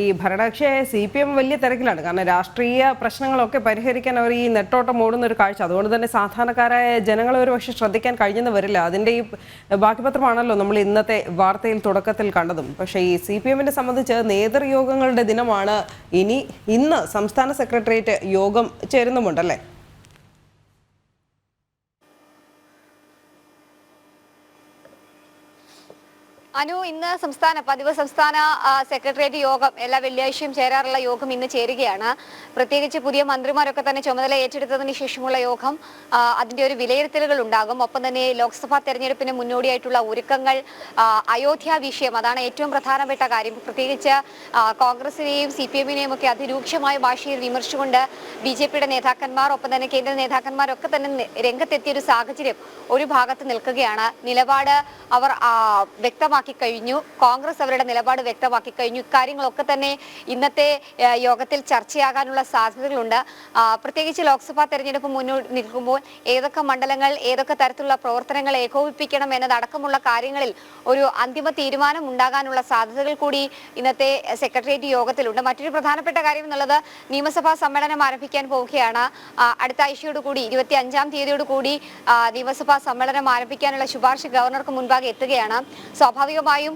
ഈ ഭരണകക്ഷിയായ C P M വലിയ തിരക്കിലാണ്. കാരണം രാഷ്ട്രീയ പ്രശ്നങ്ങളൊക്കെ പരിഹരിക്കാൻ അവർ ഈ നെട്ടോട്ടം ഓടുന്ന ഒരു കാഴ്ച. അതുകൊണ്ട് തന്നെ സാധാരണക്കാരായ ജനങ്ങളെ ഒരു പക്ഷേ ശ്രദ്ധിക്കാൻ കഴിഞ്ഞെന്ന് വരില്ല. അതിന്റെ ഈ ബാക്കിപത്രമാണല്ലോ നമ്മൾ ഇന്നത്തെ വാർത്തയിൽ തുടക്കത്തിൽ കണ്ടതും. പക്ഷേ ഈ സി പി എമ്മിനെ സംബന്ധിച്ച് നേതൃയോഗങ്ങളുടെ ദിനമാണ് ഇനി ഇന്ന് സംസ്ഥാന സെക്രട്ടേറിയറ്റ് യോഗം ചേരുന്നുമുണ്ടല്ലേ? അനു ഇന്ന് സംസ്ഥാന പതിവ് സംസ്ഥാന സെക്രട്ടേറിയറ്റ് യോഗം എല്ലാ വെള്ളിയാഴ്ചയും ചേരാറുള്ള യോഗം ഇന്ന് ചേരുകയാണ്. പ്രത്യേകിച്ച് പുതിയ മന്ത്രിമാരൊക്കെ തന്നെ ചുമതല ഏറ്റെടുത്തതിന് ശേഷമുള്ള യോഗം അതിന്റെ ഒരു വിലയിരുത്തലുകൾ ഉണ്ടാകും. ഒപ്പം തന്നെ ലോക്സഭാ തെരഞ്ഞെടുപ്പിന് മുന്നോടിയായിട്ടുള്ള ഒരുക്കങ്ങൾ അയോധ്യ വിഷയം അതാണ് ഏറ്റവും പ്രധാനപ്പെട്ട കാര്യം. പ്രത്യേകിച്ച് കോൺഗ്രസിനെയും സി പി എമ്മിനെയും ഒക്കെ അതിരൂക്ഷമായ ഭാഷയിൽ വിമർശിച്ചുകൊണ്ട് ബി ജെ പിയുടെ നേതാക്കന്മാർ ഒപ്പം തന്നെ കേന്ദ്ര നേതാക്കന്മാരൊക്കെ തന്നെ രംഗത്തെത്തിയ ഒരു സാഹചര്യം ഒരു ഭാഗത്ത് നിൽക്കുകയാണ്. നിലപാട് അവർ ആ, വ്യക്തമാക്കി കഴിഞ്ഞു. കോൺഗ്രസ് അവരുടെ നിലപാട് വ്യക്തമാക്കി കഴിഞ്ഞു. ഇക്കാര്യങ്ങളൊക്കെ തന്നെ ഇന്നത്തെ യോഗത്തിൽ ചർച്ചയാകാനുള്ള സാധ്യതകളുണ്ട്. പ്രത്യേകിച്ച് ലോക്സഭാ തെരഞ്ഞെടുപ്പ് മുന്നോട്ട് നിൽക്കുമ്പോൾ ഏതൊക്കെ മണ്ഡലങ്ങൾ ഏതൊക്കെ തരത്തിലുള്ള പ്രവർത്തനങ്ങൾ ഏകോപിപ്പിക്കണം എന്നതടക്കമുള്ള കാര്യങ്ങളിൽ ഒരു അന്തിമ തീരുമാനം ഉണ്ടാകാനുള്ള സാധ്യതകൾ കൂടി ഇന്നത്തെ സെക്രട്ടേറിയറ്റ് യോഗത്തിലുണ്ട്. മറ്റൊരു പ്രധാനപ്പെട്ട കാര്യം എന്നുള്ളത് നിയമസഭാ സമ്മേളനം ആരംഭിക്കാൻ പോവുകയാണ്. അടുത്ത ആഴ്ചയോട് കൂടി ഇരുപത്തി അഞ്ചാം തീയതിയോടുകൂടി നിയമസഭാ സമ്മേളനം ആരംഭിക്കാനുള്ള ശുപാർശ ഗവർണർക്ക് മുൻപാകെ എത്തുകയാണ്. സ്വാഭാവികമായും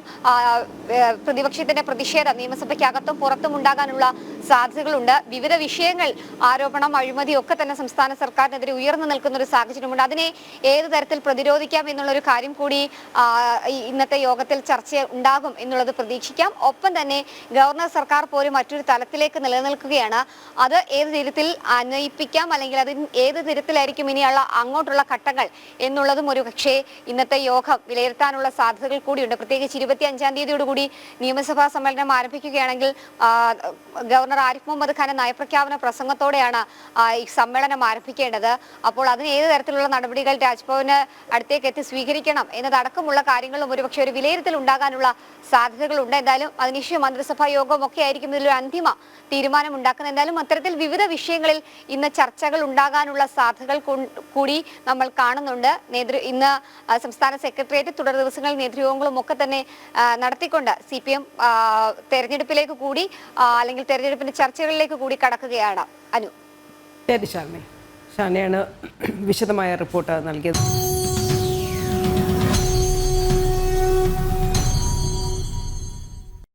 പ്രതിപക്ഷത്തിന്റെ പ്രതിഷേധം നിയമസഭയ്ക്കകത്തും പുറത്തും ഉണ്ടാകാനുള്ള സാധ്യതകളുണ്ട്. വിവിധ വിഷയങ്ങൾ ആരോപണം അഴിമതി ഒക്കെ തന്നെ സംസ്ഥാന സർക്കാരിനെതിരെ ഉയർന്നു നിൽക്കുന്ന ഒരു സാഹചര്യമുണ്ട്. അതിനെ ഏത് തരത്തിൽ പ്രതിരോധിക്കാം എന്നുള്ള ഒരു കാര്യം കൂടി ഇന്നത്തെ യോഗത്തിൽ ചർച്ച ഉണ്ടാകും എന്നുള്ളത് പ്രതീക്ഷിക്കാം. ഒപ്പം തന്നെ ഗവർണർ സർക്കാർ പോലും മറ്റൊരു തലത്തിലേക്ക് നിലനിൽക്കുകയാണ്. അത് ഏത് തരത്തിൽ അന്വയിപ്പിക്കാം അല്ലെങ്കിൽ അത് ഏത് തരത്തിലായിരിക്കും ഇനിയുള്ള അങ്ങോട്ടുള്ള ഘട്ടങ്ങൾ എന്നുള്ളതും ഒരു പക്ഷേ ഇന്നത്തെ യോഗം വിലയിരുത്താനുള്ള സാധ്യതകൾ കൂടിയുണ്ട്. പ്രത്യേകിച്ച് ഇരുപത്തി അഞ്ചാം തീയതിയോടുകൂടി നിയമസഭാ സമ്മേളനം ആരംഭിക്കുകയാണെങ്കിൽ ഗവർണർ ആരിഫ് മുഹമ്മദ് ഖാന്റെ നയപ്രഖ്യാപന പ്രസംഗത്തോടെയാണ് ഈ സമ്മേളനം ആരംഭിക്കേണ്ടത്. അപ്പോൾ അതിന് ഏത് തരത്തിലുള്ള നടപടികൾ രാജ്ഭവന് അടുത്തേക്ക് എത്തി സ്വീകരിക്കണം എന്നതടക്കമുള്ള കാര്യങ്ങളും ഒരുപക്ഷെ ഒരു വിലയിരുത്തൽ ഉണ്ടാകാനുള്ള സാധ്യതകളുണ്ട്. എന്തായാലും അതിനുശേഷം മന്ത്രിസഭാ യോഗം ഒക്കെ ആയിരിക്കും ഇതിലൊരു അന്തിമ തീരുമാനം ഉണ്ടാക്കുന്നത്. എന്തായാലും അത്തരത്തിൽ വിവിധ വിഷയങ്ങളിൽ ഇന്ന് ചർച്ചകൾ ഉണ്ടാകാനുള്ള സാധ്യതകൾ കൂടി നമ്മൾ കാണുന്നുണ്ട്. നേതൃ ഇന്ന് സംസ്ഥാന സെക്രട്ടേറിയറ്റ് തുടർ ദിവസങ്ങളിൽ നേതൃയോഗങ്ങളും ഒക്കെ തന്നെ നടത്തിക്കൊണ്ട് സി പി എം തെരഞ്ഞെടുപ്പിലേക്ക് കൂടി അല്ലെങ്കിൽ തെരഞ്ഞെടുപ്പിന്റെ ചർച്ചകളിലേക്ക് കൂടി കടക്കുകയാണ് അനു. ശരി ഷാനെ ഷാനയാണ് വിശദമായ റിപ്പോർട്ട് നൽകിയത്.